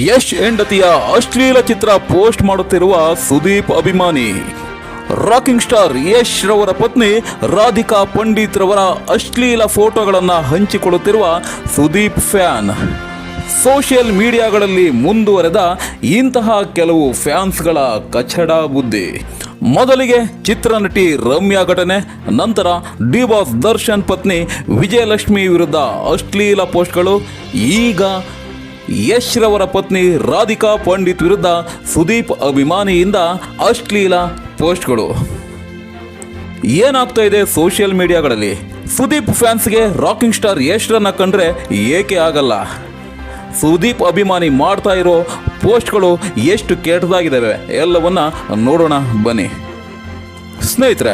ಯಶ್ ಹೆಂಡತಿಯ ಅಶ್ಲೀಲ ಚಿತ್ರ ಪೋಸ್ಟ್ ಮಾಡುತ್ತಿರುವ ಸುದೀಪ್ ಅಭಿಮಾನಿ. ರಾಕಿಂಗ್ ಸ್ಟಾರ್ ಯಶ್ ರವರ ಪತ್ನಿ ರಾಧಿಕಾ ಪಂಡಿತ್ ರವರ ಅಶ್ಲೀಲ ಫೋಟೋಗಳನ್ನು ಹಂಚಿಕೊಳ್ಳುತ್ತಿರುವ ಸುದೀಪ್ ಫ್ಯಾನ್. ಸೋಷಿಯಲ್ ಮೀಡಿಯಾಗಳಲ್ಲಿ ಮುಂದುವರೆದ ಇಂತಹ ಕೆಲವು ಫ್ಯಾನ್ಸ್ಗಳ ಕಚಡ ಬುದ್ಧಿ. ಮೊದಲಿಗೆ ಚಿತ್ರನಟಿ ರಮ್ಯಾ ಘಟನೆ, ನಂತರ ಡಿ ಬಾಸ್ ದರ್ಶನ್ ಪತ್ನಿ ವಿಜಯಲಕ್ಷ್ಮಿ ವಿರುದ್ಧ ಅಶ್ಲೀಲ ಪೋಸ್ಟ್ಗಳು, ಈಗ ಯಶ್ ರವರ ಪತ್ನಿ ರಾಧಿಕಾ ಪಂಡಿತ್ ವಿರುದ್ಧ ಸುದೀಪ್ ಅಭಿಮಾನಿಯಿಂದ ಅಶ್ಲೀಲ ಪೋಸ್ಟ್ಗಳು. ಏನಾಗ್ತಾ ಇದೆ ಸೋಷಿಯಲ್ ಮೀಡಿಯಾಗಳಲ್ಲಿ? ಸುದೀಪ್ ಫ್ಯಾನ್ಸ್ಗೆ ರಾಕಿಂಗ್ ಸ್ಟಾರ್ ಯಶ್ರನ್ನ ಕಂಡ್ರೆ ಏಕೆ ಆಗಲ್ಲ? ಸುದೀಪ್ ಅಭಿಮಾನಿ ಮಾಡ್ತಾ ಇರೋ ಪೋಸ್ಟ್ಗಳು ಎಷ್ಟು ಕೆಟ್ಟದಾಗಿದ್ದಾವೆ ಎಲ್ಲವನ್ನ ನೋಡೋಣ, ಬನ್ನಿ. ಸ್ನೇಹಿತರೆ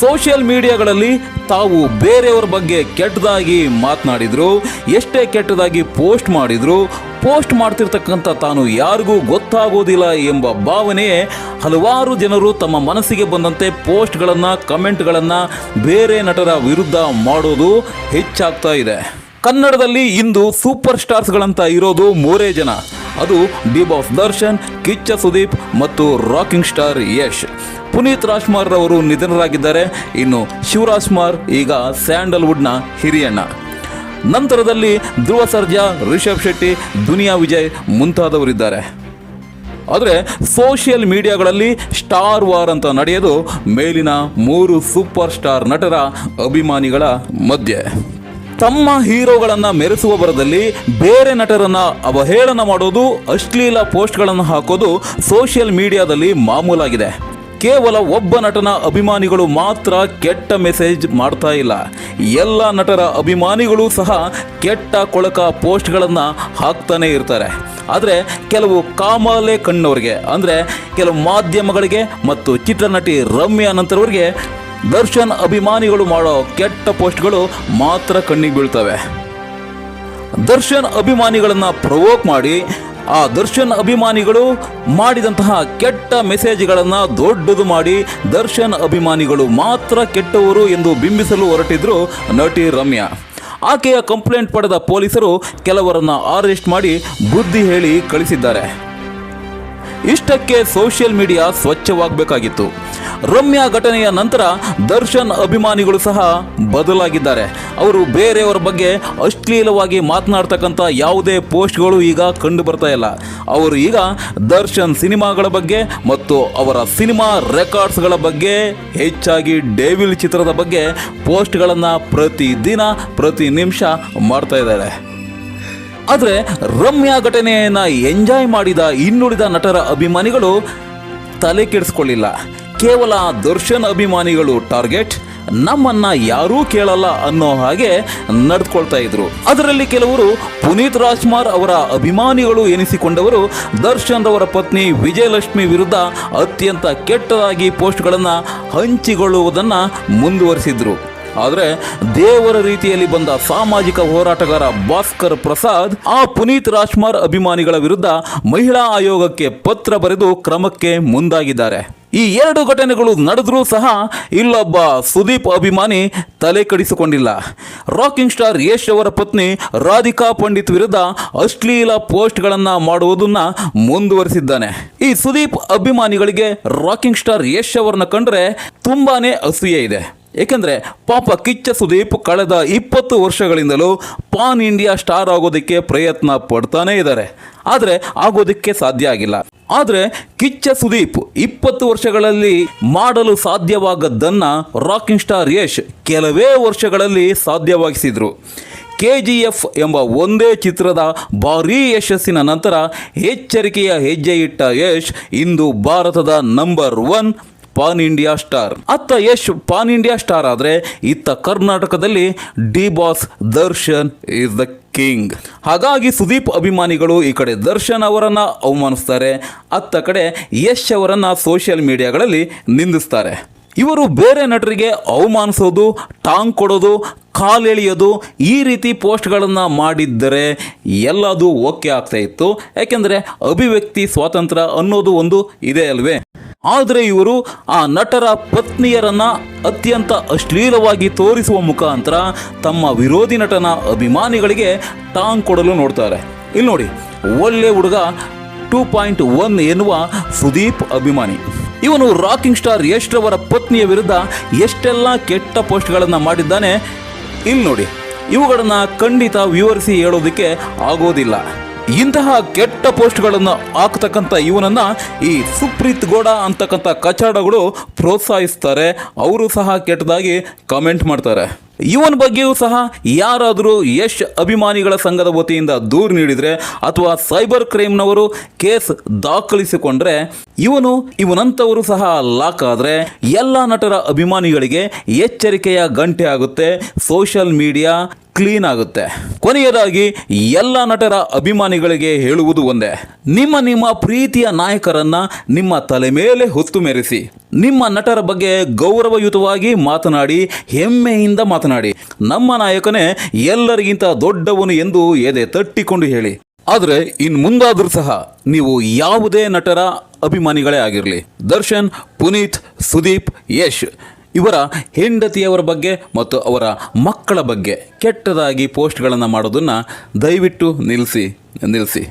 ಸೋಷಿಯಲ್ ಮೀಡಿಯಾಗಳಲ್ಲಿ ತಾವು ಬೇರೆಯವ್ರ ಬಗ್ಗೆ ಕೆಟ್ಟದಾಗಿ ಮಾತನಾಡಿದ್ರು, ಎಷ್ಟೇ ಕೆಟ್ಟದಾಗಿ ಪೋಸ್ಟ್ ಮಾಡಿದ್ರು ಪೋಸ್ಟ್ ಮಾಡ್ತಿರ್ತಕ್ಕಂಥ ತಾನು ಯಾರಿಗೂ ಗೊತ್ತಾಗೋದಿಲ್ಲ ಎಂಬ ಭಾವನೆ ಹಲವಾರು ಜನರು ತಮ್ಮ ಮನಸ್ಸಿಗೆ ಬಂದಂತೆ ಪೋಸ್ಟ್ಗಳನ್ನು ಕಮೆಂಟ್ಗಳನ್ನು ಬೇರೆ ನಟರ ವಿರುದ್ಧ ಮಾಡೋದು ಹೆಚ್ಚಾಗ್ತಾ ಇದೆ. ಕನ್ನಡದಲ್ಲಿ ಇಂದು ಸೂಪರ್ ಸ್ಟಾರ್ಸ್ಗಳಂತ ಇರೋದು ಮೂರೇ ಜನ. ಅದು ಡಿ ಬಾಸ್ ದರ್ಶನ್, ಕಿಚ್ಚ ಸುದೀಪ್ ಮತ್ತು ರಾಕಿಂಗ್ ಸ್ಟಾರ್ ಯಶ್. ಪುನೀತ್ ರಾಜ್ಕುಮಾರ್ ಅವರು ನಿಧನರಾಗಿದ್ದಾರೆ. ಇನ್ನು ಶಿವರಾಜ್ ಕುಮಾರ್, ಈಗ ಸ್ಯಾಂಡಲ್ವುಡ್ನ ಹಿರಿಯಣ್ಣ. ನಂತರದಲ್ಲಿ ಧ್ರುವ ಸರ್ಜಾ, ರಿಷಬ್ ಶೆಟ್ಟಿ, ದುನಿಯಾ ವಿಜಯ್ ಮುಂತಾದವರಿದ್ದಾರೆ. ಆದರೆ ಸೋಷಿಯಲ್ ಮೀಡಿಯಾಗಳಲ್ಲಿ ಸ್ಟಾರ್ ವಾರ್ ಅಂತ ನಡೆಯೋದು ಮೇಲಿನ ಮೂರು ಸೂಪರ್ ಸ್ಟಾರ್ ನಟರ ಅಭಿಮಾನಿಗಳ ಮಧ್ಯೆ. ತಮ್ಮ ಹೀರೋಗಳನ್ನು ಮೆರೆಸುವ ಬರದಲ್ಲಿ ಬೇರೆ ನಟರನ್ನ ಅವಹೇಳನ ಮಾಡೋದು, ಅಶ್ಲೀಲ ಪೋಸ್ಟ್ಗಳನ್ನು ಹಾಕೋದು ಸೋಷಿಯಲ್ ಮೀಡಿಯಾದಲ್ಲಿ ಮಾಮೂಲಾಗಿದೆ. ಕೇವಲ ಒಬ್ಬ ನಟನ ಅಭಿಮಾನಿಗಳು ಮಾತ್ರ ಕೆಟ್ಟ ಮೆಸೇಜ್ ಮಾಡ್ತಾ ಇಲ್ಲ. ಎಲ್ಲ ನಟರ ಅಭಿಮಾನಿಗಳು ಸಹ ಕೆಟ್ಟ ಕೊಳಕ ಪೋಸ್ಟ್ಗಳನ್ನು ಹಾಕ್ತಾನೆ ಇರ್ತಾರೆ. ಆದರೆ ಕೆಲವು ಕಾಮಾಲೆ ಕಣ್ಣವ್ರಿಗೆ, ಅಂದರೆ ಕೆಲವು ಮಾಧ್ಯಮಗಳಿಗೆ ಮತ್ತು ಚಿತ್ರನಟಿ ರಮ್ಯಾ ನಂತರವರಿಗೆ ದರ್ಶನ್ ಅಭಿಮಾನಿಗಳು ಮಾಡೋ ಕೆಟ್ಟ ಪೋಸ್ಟ್ಗಳು ಮಾತ್ರ ಕಣ್ಣಿಗೆ ಬೀಳ್ತವೆ. ದರ್ಶನ್ ಅಭಿಮಾನಿಗಳನ್ನು ಪ್ರವೋಕ್ ಮಾಡಿ, ಆ ದರ್ಶನ್ ಅಭಿಮಾನಿಗಳು ಮಾಡಿದಂತಹ ಕೆಟ್ಟ ಮೆಸೇಜ್ಗಳನ್ನು ದೊಡ್ಡದು ಮಾಡಿ, ದರ್ಶನ್ ಅಭಿಮಾನಿಗಳು ಮಾತ್ರ ಕೆಟ್ಟವರು ಎಂದು ಬಿಂಬಿಸಲು ಹೊರಟಿದ್ರು ನಟಿ ರಮ್ಯಾ. ಆಕೆಯ ಕಂಪ್ಲೇಂಟ್ ಪಡೆದ ಪೊಲೀಸರು ಕೆಲವರನ್ನ ಅರೆಸ್ಟ್ ಮಾಡಿ ಬುದ್ಧಿ ಹೇಳಿ ಕಳಿಸಿದ್ದಾರೆ. ಇಷ್ಟಕ್ಕೆ ಸೋಷಿಯಲ್ ಮೀಡಿಯಾ ಸ್ವಚ್ಛವಾಗಬೇಕಾಗಿತ್ತು. ರಮ್ಯಾ ಘಟನೆಯ ನಂತರ ದರ್ಶನ್ ಅಭಿಮಾನಿಗಳು ಸಹ ಬದಲಾಗಿದ್ದಾರೆ. ಅವರು ಬೇರೆಯವರ ಬಗ್ಗೆ ಅಶ್ಲೀಲವಾಗಿ ಮಾತನಾಡ್ತಕ್ಕಂಥ ಯಾವುದೇ ಪೋಸ್ಟ್ಗಳು ಈಗ ಕಂಡು ಬರ್ತಾ ಇಲ್ಲ. ಅವರು ಈಗ ದರ್ಶನ್ ಸಿನಿಮಾಗಳ ಬಗ್ಗೆ ಮತ್ತು ಅವರ ಸಿನಿಮಾ ರೆಕಾರ್ಡ್ಸ್ಗಳ ಬಗ್ಗೆ, ಹೆಚ್ಚಾಗಿ ಡೇವಿಲ್ ಚಿತ್ರದ ಬಗ್ಗೆ ಪೋಸ್ಟ್ಗಳನ್ನು ಪ್ರತಿದಿನ, ಪ್ರತಿ ನಿಮಿಷ ಮಾಡ್ತಾ ಇದ್ದಾರೆ. ಆದರೆ ರಮ್ಯಾ ಘಟನೆಯನ್ನು ಎಂಜಾಯ್ ಮಾಡಿದ ಇನ್ನುಳಿದ ನಟರ ಅಭಿಮಾನಿಗಳು ತಲೆ ಕೆಡಿಸ್ಕೊಳ್ಳಿಲ್ಲ. ಕೇವಲ ದರ್ಶನ್ ಅಭಿಮಾನಿಗಳು ಟಾರ್ಗೆಟ್, ನಮ್ಮನ್ನ ಯಾರೂ ಕೇಳಲ್ಲ ಅನ್ನೋ ಹಾಗೆ ನಡೆದುಕೊಳ್ತಾ ಇದ್ರು. ಅದರಲ್ಲಿ ಕೆಲವರು ಪುನೀತ್ ರಾಜ್ಕುಮಾರ್ ಅವರ ಅಭಿಮಾನಿಗಳು ಎನಿಸಿಕೊಂಡವರು, ದರ್ಶನ್ ಅವರ ಪತ್ನಿ ವಿಜಯಲಕ್ಷ್ಮಿ ವಿರುದ್ಧ ಅತ್ಯಂತ ಕೆಟ್ಟದಾಗಿ ಪೋಸ್ಟ್ಗಳನ್ನು ಹಂಚಿಕೊಳ್ಳುವುದನ್ನು ಮುಂದುವರಿಸಿದ್ರು. ಆದರೆ ದೇವರ ರೀತಿಯಲ್ಲಿ ಬಂದ ಸಾಮಾಜಿಕ ಹೋರಾಟಗಾರ ಭಾಸ್ಕರ್ ಪ್ರಸಾದ್ ಆ ಪುನೀತ್ ರಾಜ್ಕುಮಾರ್ ಅಭಿಮಾನಿಗಳ ವಿರುದ್ಧ ಮಹಿಳಾ ಆಯೋಗಕ್ಕೆ ಪತ್ರ ಬರೆದು ಕ್ರಮಕ್ಕೆ ಮುಂದಾಗಿದ್ದಾರೆ. ಈ ಎರಡು ಘಟನೆಗಳು ನಡೆದರೂ ಸಹ ಇಲ್ಲೊಬ್ಬ ಸುದೀಪ್ ಅಭಿಮಾನಿ ತಲೆ ಕಡಿಸಿಕೊಂಡಿಲ್ಲ. ರಾಕಿಂಗ್ ಸ್ಟಾರ್ ಯಶ್ ಅವರ ಪತ್ನಿ ರಾಧಿಕಾ ಪಂಡಿತ್ ವಿರುದ್ಧ ಅಶ್ಲೀಲ ಪೋಸ್ಟ್ಗಳನ್ನು ಮಾಡುವುದನ್ನು ಮುಂದುವರಿಸಿದ್ದಾನೆ. ಈ ಸುದೀಪ್ ಅಭಿಮಾನಿಗಳಿಗೆ ರಾಕಿಂಗ್ ಸ್ಟಾರ್ ಯಶ್ ಅವರನ್ನ ಕಂಡ್ರೆ ತುಂಬಾನೇ ಅಸೂಯೆ ಇದೆ. ಏಕೆಂದರೆ ಪಾಪ ಕಿಚ್ಚ ಸುದೀಪ್ ಕಳೆದ ಇಪ್ಪತ್ತು ವರ್ಷಗಳಿಂದಲೂ ಪಾನ್ ಇಂಡಿಯಾ ಸ್ಟಾರ್ ಆಗೋದಕ್ಕೆ ಪ್ರಯತ್ನ ಪಡ್ತಾನೇ ಇದ್ದಾರೆ. ಆದರೆ ಆಗೋದಕ್ಕೆ ಸಾಧ್ಯ ಆಗಿಲ್ಲ. ಆದರೆ ಕಿಚ್ಚ ಸುದೀಪ್ ಇಪ್ಪತ್ತು ವರ್ಷಗಳಲ್ಲಿ ಮಾಡಲು ಸಾಧ್ಯವಾಗದ್ದನ್ನು ರಾಕಿಂಗ್ ಸ್ಟಾರ್ ಯಶ್ ಕೆಲವೇ ವರ್ಷಗಳಲ್ಲಿ ಸಾಧ್ಯವಾಗಿಸಿದರು. ಕೆ ಜಿ ಎಫ್ ಎಂಬ ಒಂದೇ ಚಿತ್ರದ ಭಾರೀ ಯಶಸ್ಸಿನ ನಂತರ ಎಚ್ಚರಿಕೆಯ ಹೆಜ್ಜೆ ಇಟ್ಟ ಯಶ್ ಇಂದು ಭಾರತದ number one pan India star. ಅತ್ತ ಯಶ್ ಪಾನ್ ಇಂಡಿಯಾ ಸ್ಟಾರ್ ಆದರೆ ಇತ್ತ ಕರ್ನಾಟಕದಲ್ಲಿ D boss Darshan is the king. ಹಾಗಾಗಿ ಸುದೀಪ್ ಅಭಿಮಾನಿಗಳು ಈ ಕಡೆ ದರ್ಶನ್ ಅವರನ್ನು ಅವಮಾನಿಸ್ತಾರೆ, ಅತ್ತ ಕಡೆ ಯಶ್ ಅವರನ್ನು ಸೋಷಿಯಲ್ ಮೀಡಿಯಾಗಳಲ್ಲಿ ನಿಂದಿಸ್ತಾರೆ. ಇವರು ಬೇರೆ ನಟರಿಗೆ ಅವಮಾನಿಸೋದು, ಟಾಂಗ್ ಕೊಡೋದು ಕಾಲೆಳೆಯೋದು ಈ ರೀತಿ ಪೋಸ್ಟ್ಗಳನ್ನು ಮಾಡಿದ್ದರೆ ಎಲ್ಲದೂ ಓಕೆ ಆಗ್ತಾ ಇತ್ತು. ಯಾಕೆಂದರೆ ಅಭಿವ್ಯಕ್ತಿ, ಸ್ವಾತಂತ್ರ್ಯ ಅನ್ನೋದು ಒಂದು ಇದೆ ಅಲ್ವೇ? ಆದರೆ ಇವರು ಆ ನಟರ ಪತ್ನಿಯರನ್ನ ಅತ್ಯಂತ ಅಶ್ಲೀಲವಾಗಿ ತೋರಿಸುವ ಮುಖಾಂತರ ತಮ್ಮ ವಿರೋಧಿ ನಟನ ಅಭಿಮಾನಿಗಳಿಗೆ ಟಾಂಗ್ ಕೊಡಲು ನೋಡ್ತಾರೆ. ಇಲ್ಲಿ ನೋಡಿ, ಒಳ್ಳೆ ಹುಡುಗ ಟೂ ಪಾಯಿಂಟ್ ಒನ್ ಎನ್ನುವ ಸುದೀಪ್ ಅಭಿಮಾನಿ. ಇವನು ರಾಕಿಂಗ್ ಸ್ಟಾರ್ ಯಶ್ ರವರ ಪತ್ನಿಯ ವಿರುದ್ಧ ಎಷ್ಟೆಲ್ಲ ಕೆಟ್ಟ ಪೋಸ್ಟ್ಗಳನ್ನು ಮಾಡಿದ್ದಾನೆ ಇಲ್ಲಿ ನೋಡಿ. ಇವುಗಳನ್ನು ಖಂಡಿತ ವಿವರಿಸಿ ಹೇಳೋದಕ್ಕೆ ಆಗೋದಿಲ್ಲ. ಇಂತಹ ಕೆಟ್ಟ ಪೋಸ್ಟ್ಗಳನ್ನು ಹಾಕ್ತಕ್ಕಂಥ ಇವನನ್ನ ಈ ಸುಪ್ರೀತ್ ಗೌಡ ಅಂತಕ್ಕಂಥ ಕಚಾಡಗಳು ಪ್ರೋತ್ಸಾಹಿಸ್ತಾರೆ. ಅವರು ಸಹ ಕೆಟ್ಟದಾಗಿ ಕಮೆಂಟ್ ಮಾಡ್ತಾರೆ. ಇವನ ಬಗ್ಗೆಯೂ ಸಹ ಯಾರಾದರೂ ಯಶ್ ಅಭಿಮಾನಿಗಳ ಸಂಘದ ವತಿಯಿಂದ ದೂರು ನೀಡಿದರೆ ಅಥವಾ ಸೈಬರ್ ಕ್ರೈಮ್ನವರು ಕೇಸ್ ದಾಖಲಿಸಿಕೊಂಡ್ರೆ ಇವನು ಇವನಂಥವರು ಸಹ ಲಾಕ್ ಆದರೆ ಎಲ್ಲ ನಟರ ಅಭಿಮಾನಿಗಳಿಗೆ ಎಚ್ಚರಿಕೆಯ ಗಂಟೆ ಆಗುತ್ತೆ. ಸೋಷಿಯಲ್ ಮೀಡಿಯಾ ಕ್ಲೀನ್ ಆಗುತ್ತೆ. ಕೊನೆಯದಾಗಿ, ಎಲ್ಲ ನಟರ ಅಭಿಮಾನಿಗಳಿಗೆ ಹೇಳುವುದು ಒಂದೇ. ನಿಮ್ಮ ನಿಮ್ಮ ಪ್ರೀತಿಯ ನಾಯಕರನ್ನ ನಿಮ್ಮ ತಲೆ ಮೇಲೆ ಹೊತ್ತು ಮೆರೆಸಿ. ನಿಮ್ಮ ನಟರ ಬಗ್ಗೆ ಗೌರವಯುತವಾಗಿ ಮಾತನಾಡಿ, ಹೆಮ್ಮೆಯಿಂದ ಮಾತನಾಡಿ. ನಮ್ಮ ನಾಯಕನೇ ಎಲ್ಲರಿಗಿಂತ ದೊಡ್ಡವನು ಎಂದು ಎದೆ ತಟ್ಟಿಕೊಂಡು ಹೇಳಿ. ಆದರೆ ಇನ್ನು ಮುಂದಾದರೂ ಸಹ ನೀವು ಯಾವುದೇ ನಟರ ಅಭಿಮಾನಿಗಳೇ ಆಗಿರಲಿ. ದರ್ಶನ್, ಪುನೀತ್, ಸುದೀಪ್, ಯಶ್. ಇವರ ಹೆಂಡತಿಯವರ ಬಗ್ಗೆ ಮತ್ತು ಅವರ ಮಕ್ಕಳ ಬಗ್ಗೆ ಕೆಟ್ಟದಾಗಿ ಪೋಸ್ಟ್ಗಳನ್ನು ಮಾಡೋದನ್ನು ದಯವಿಟ್ಟು ನಿಲ್ಲಿಸಿ ನಿಲ್ಲಿಸಿ